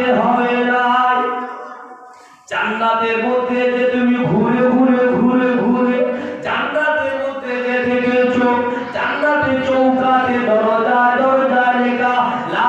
দিতে হবে না জান্নাতের মধ্যে যে তুমি ঘুরে ঘুরে ঘুরে ঘুরে, জান্নাতের মধ্যে যে দেখেছ, জান্নাতের চৌকাতে দরজায় দরজায় লেখা, লা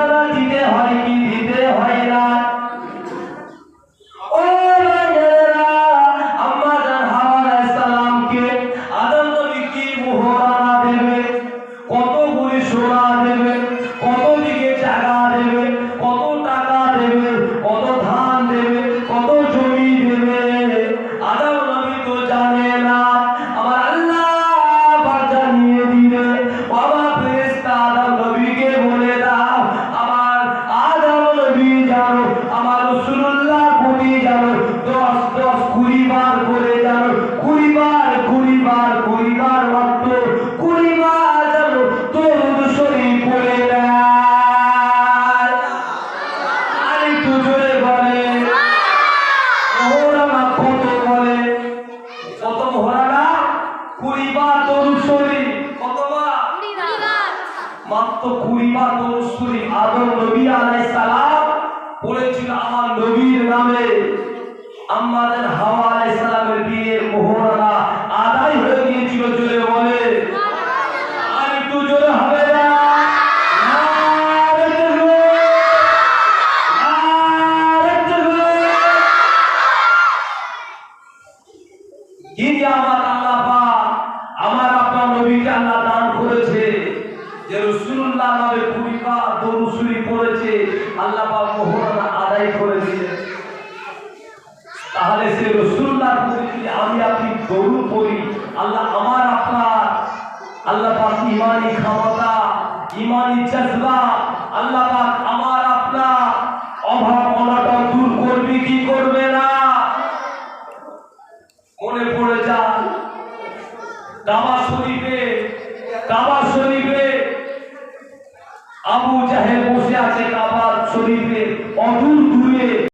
মাত্র কুড়ি বার দরুদ আদম নবী আলাইহিস সালাম পড়েছিল আমার নবীর নামে আমাদের হাওয়া আলাইহিস সালামের বিয়ের মোহরানা আদায় হয়ে গিয়েছিল জোরে বলে আর একটু জোরে হবে না নারে তাকবীর! নারে তাকবীর! যিনি আমার আল্লাহ আমার আপনার নবীকে আল্লাহ আল্লাহ পাক আদায় করে দিলেন। তাহলে সে রসুল্লাহ যদি আমি আপনি গরু করি আল্লাহ আমার আপনার। আল্লাহ পাক ইমানি ক্ষমতা, ইমানি জজবা, আল্লাহ পাক আমার আপনার। অভাব অনাটন দূর করবি কি করবে না? মনে পড়ে যান দাবা শরীফে, দাবা